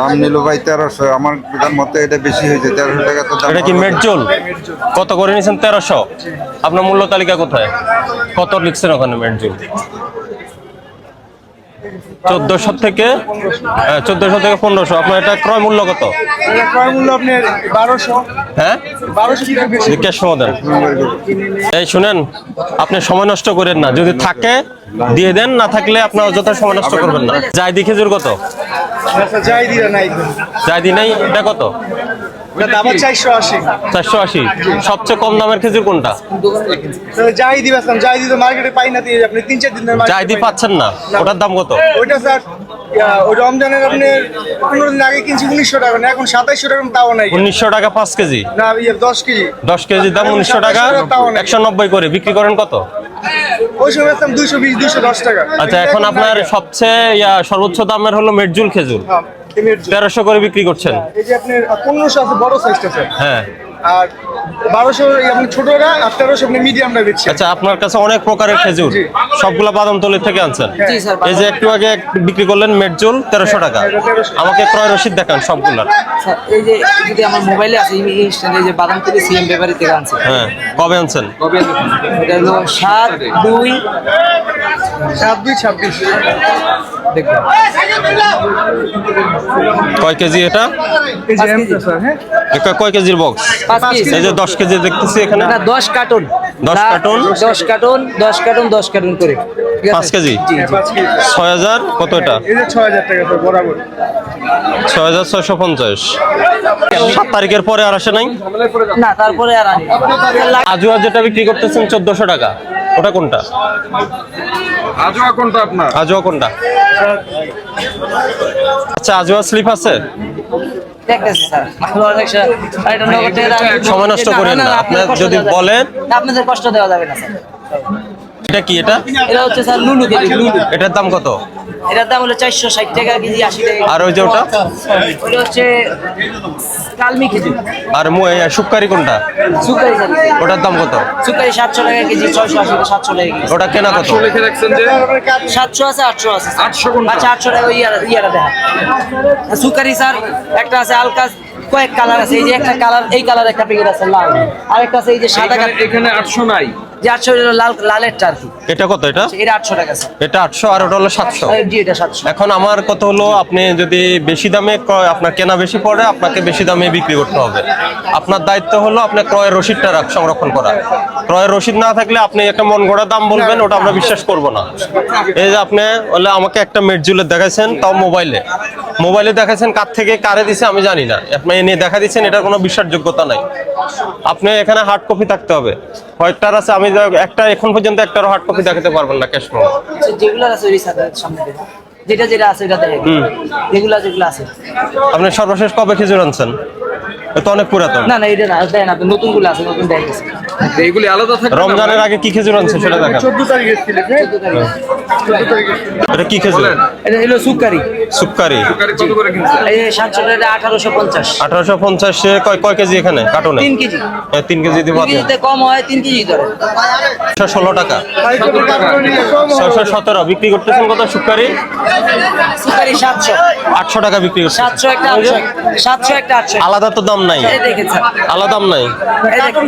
দাম নিল ভাই তেরোশো। আমার বিধান মতে এটা বেশি হয়েছে তেরোশো টাকা তো এটা কি মেটজোল কত করে নিয়েছেন তেরোশো। আপনার মূল্য তালিকা কোথায়? কত লিখছেন ওখানে মেটজোল চোদ্দশো থেকে চোদ্দশো থেকে পনেরোশো। আপনার এটা ক্রয় মূল্য কত? ক্রয় মূল্য আপনার বারোশো। হ্যাঁ? এই শুনেন আপনি সময় নষ্ট করেন না। যদি থাকে দিয়ে দেন না থাকলে আপনার অযথা সময় নষ্ট করবেন না। যাই দি খেজুর কত। আচ্ছা নাই এটা কত? চারশো আশি। সবচেয়ে কম দামের খেজুর কোনটা? মার্কেটে পাই না আপনি তিন চার market পাচ্ছেন না। ওটার দাম কত? ওইটা স্যার ওই রমজানের আপনি পনেরো দিন আগে কিনছি উনিশশো টাকা না এখন সাতাইশশো টাকা তাও নাই। উনিশশো টাকা পাঁচ কেজি? না ইয়ে দশ কেজি। দশ কেজির দাম উনিশশো টাকা একশো নব্বই করে। বিক্রি করেন কত? ওই সময় বেচতাম দুইশো বিশ দুইশো দশ টাকা। আচ্ছা এখন আপনার সবচেয়ে সর্বোচ্চ দামের হলো মেটজুল খেজুর। হ্যাঁ। তেরোশো করে বিক্রি করছেন। এই যে আপনার পনেরোশো আছে বড় সাইজটা হ্যাঁ। আর বারোশো আপনি ছোটরা আর তেরোশো মিডিয়ামটা দিচ্ছেন আচ্ছা আপনার কাছে অনেক প্রকারের খেজুর। সবগুলা বাদামতলি থেকে আনছেন। এই যে একটু আগে বিক্রি করলেন মেটজুল তেরোশো টাকা। আমাকে ক্রয় রসিদ দেখান সবগুলার এই যে যদি আমার মোবাইলে আছে এই যে বাদাম থেকে সিএম পেপারে থেকে আনছে হ্যাঁ কবে আনছেন? কবে এটা হলো সাত দুই সাত দুই ছাব্বিশ। দেখবেন কয় কেজি এটা? এই যে পাঁচ এমটা স্যার হ্যাঁ। এটা কয় কেজির বক্স এই যে দশ কেজি দেখতেছি এখানে। না দশ কার্টুন দশ কার্টুন? দশ কার্টুন দশ কার্টুন দশ কার্টুন করে। পাঁচ কেজি? ছয় হাজার কত এটা? এই যে ছয় হাজার টাকা বরাবর। ছয় হাজার ছয়শো পঞ্চাশ। সাত তারিখের পরে আর আসে নাই? না তারপরে আর আনি আজুয়া যেটা বিক্রি করতেছেন চোদ্দশো টাকা। ওটা কোনটা? আজোয়া কোনটা আপনার? আজোয়া কোনটা? আচ্ছা আজোয়া স্লিপ আছে? সময় নষ্ট করেন না। আপনার যদি। বলেন- আপনাদের কষ্ট দেওয়া যাবে না স্যার। এটা কি এটা? এটা হচ্ছে স্যার লুলু লুলু এটার দাম কত? এটার দাম হলো চারশো ষাট টাকা কেজি আশি টাকা আর ওই যে ওটা? ওটা হচ্ছে কালমি খেজুর। আর শুক্কারি কোনটা? স্যার ওটার দাম কত? সুপারি সাতশো টাকা কেজি ছয়শো আশি সাতশো টাকা কেজি। ওটা কেনা কত? সাতশো আছে আটশো আছে আটশো আচ্ছা আটশো টাকা ওই ইয়ারা ইয়ারা দেখা সুকারি স্যার একটা আছে আলকাস কয়েক কালার আছে। এই যে একটা কালার এই কালার একটা প্যাকেট আছে লাল। আর একটা আছে এই যে সাদা কালার। এখানে আটশো নাই। যে আটশো লাল লালেরটা আর কি এটা কত এটা? এটা আটশো টাকা স্যার এটা আটশো আর ওটা হলো সাতশো। জি এটা সাতশো। এখন আমার কত হলো আপনি যদি বেশি দামে আপনার কেনা বেশি পড়ে আপনাকে বেশি দামে বিক্রি করতে হবে। আপনার দায়িত্ব হলো আপনার ক্রয়ের রসিদটা রাখ সংরক্ষণ করা। ক্রয়ের রসিদ না থাকলে আপনি একটা মন গড়া দাম বলবেন ওটা আমরা বিশ্বাস করব না। এই যে আপনি বলে আমাকে একটা মেটজুলের দেখাইছেন তাও মোবাইলে। মোবাইলে দেখাচ্ছেন কার থেকে কারে দিছে আমি জানি না। আপনি এনে দেখা দিচ্ছেন এটার কোনো বিশ্বাসযোগ্যতা নাই। আপনি এখানে হার্ড কপি থাকতে হবে। কয়েকটার আছে আমি একটা এখন পর্যন্ত একটারও হার্ড কপি দেখাতে পারবেন না ক্যাশ আচ্ছা, যেগুলো আছে ওই সামনে যেটা যেটা আছে ওটা দেখে যেগুলো যেগুলো আছে। আপনি সর্বশেষ কবে খেজুর আনছেন? এ তো অনেক পুরাতন। না না এটা না দেন আপনি নতুনগুলো আছে নতুন দেখে গেছে এইগুলি আলাদা থাকে রমজানের আগে কি খেজুর আনছে সেটা দেখান। চোদ্দ তারিখে ছিল চোদ্দ তারিখে। এটা কি খেজুর? এটা হলো সুকারি সুপকারি কত করে কিনছে এই যে সাতশো টাকা আঠারোশো পঞ্চাশ। আঠারোশো পঞ্চাশে কয় কয় কেজি এখানে কার্টুনে? তিন কেজি। এ, তিন কেজি দিব তিন কেজিতে কম হয় তিন কেজি ধরে। ছশো ষোলো টাকা। ছশো সতেরো। বিক্রি করতেছেন কত সুপকারি সুকারি সাতশো। আটশো টাকা বিক্রি করছে সাতশো একটা আটশো। সাতশো একটা আটশো। আলাদা তো দাম নাই। এই দেখেন স্যার। আলাদা দাম নাই। এই দেখেন,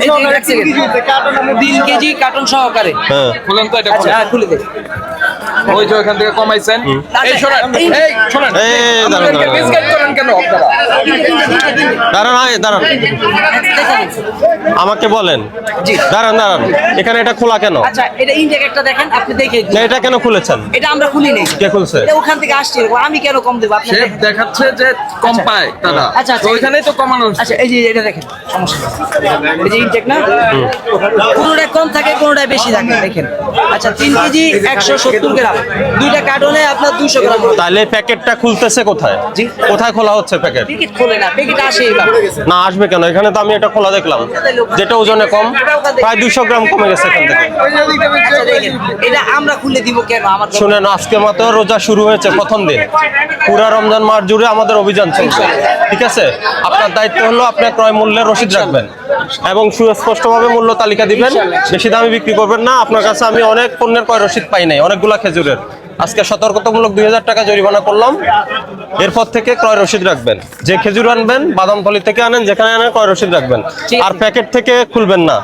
তিন কেজি কার্টন সহকারে। হ্যাঁ। খুলেন তো এটা আচ্ছা হ্যাঁ খুলে দে ওই যে ওখান থেকে কমাইছেন। এই শোনেন এই- এই শোনেন এই, দাঁড়ান, কেন আপনারা? দাঁড়ান দাঁড়ান। আমাকে বলেন। দাঁড়ান দাঁড়ান। এখানে এটা খোলা কেন? আচ্ছা এটা ইনটেক দেখেন আপনি দেখে না এটা কেন খুলেছেন? এটা আমরা খুলি নেই। কে খুলছে? এটা ওখান থেকে আসছে। আমি কেন কম দেবো আপনি দেখাচ্ছে যে কম আচ্ছা। পায় তারা। আচ্ছা, আচ্ছা। তো ওইখানেই তো কমানো আচ্ছা এই যে এটা দেখেন সমস্যা এই যে ইনটেক না? কোনোটা কম থাকে কোনোটা বেশি থাকে দেখেন। আচ্ছা তিন কেজি একশো সত্তর গ্রাম। দুইটা কার্টনে আপনার দুশো গ্রাম তাহলে প্যাকেটটা খুলতেছে কোথায়? কোথায় খোলা খোলে না প্যাকেট আসে না আসবে কেন? এখানে তো আমি এটা খোলা দেখলাম। যেটা ওজনে কম প্রায় দুইশো গ্রাম কমে গেছে এখান থেকে? শুনেন আজকে মাত্র রোজা শুরু হয়েছে প্রথম দিন। পুরা রমজান মাস জুড়ে আমাদের অভিযান চলছে। ঠিক আছে? আপনার দায়িত্ব হলো আপনার ক্রয় মূল্যের রসিদ রাখবেন এবং সুস্পষ্টভাবে মূল্য তালিকা দিবেন। বেশি দামে বিক্রি করবেন না। আপনার কাছে আমি অনেক পণ্যের ক্রয় রসিদ পাই নাই অনেকগুলা খেজুরের। আজকে সতর্কতামূলক দুই হাজার টাকা জরিমানা করলাম। এরপর থেকে ক্রয় রসিদ রাখবেন। যে খেজুর আনবেন বাদামতলি থেকে আনেন যেখানে আনেন ক্রয় রসিদ রাখবেন। আর প্যাকেট থেকে খুলবেন না।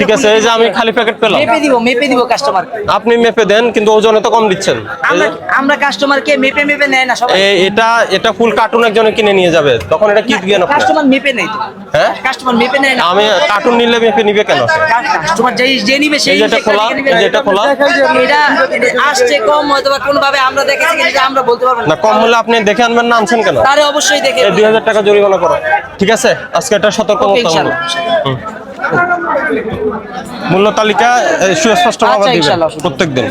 ঠিক আছে এই যে আমি খালি প্যাকেট পেলাম। মেপে দিব মেপে দিব কাস্টমার আপনি মেপে দেন কিন্তু ওজনে তো কম দিচ্ছেন। আমরা যে- আমরা কাস্টমারকে মেপে মেপে নেয় না সবাই। এটা এটা ফুল কার্টুন একজনে কিনে নিয়ে যাবে। তখন এটা কি দিবেন কাস্টমার মেপে নেই তো। হ্যাঁ? কাস্টমার মেপে নেয় না। আমি কার্টুন নিলে মেপে নিবে কেন কাস্টমার যেই যে নিবে সেই যেটা খোলা, যেটা খোলা। এটা এটা আসছে কম হয়তো কোন ভাবে আমরা দেখেছি কিন্তু আমরা বলতে পারব না। না কম হলে আপনি দেখে আনবেন না আনছেন কেন? তারে অবশ্যই দেখে এই দুই হাজার টাকা জরিমানা করো। ঠিক আছে? আজকে এটা সতর্ক ইনশাল্লাহ। মূল্য তালিকা সুস্পষ্ট ভাবে আচ্ছা, দিবেন প্রত্যেক দিন।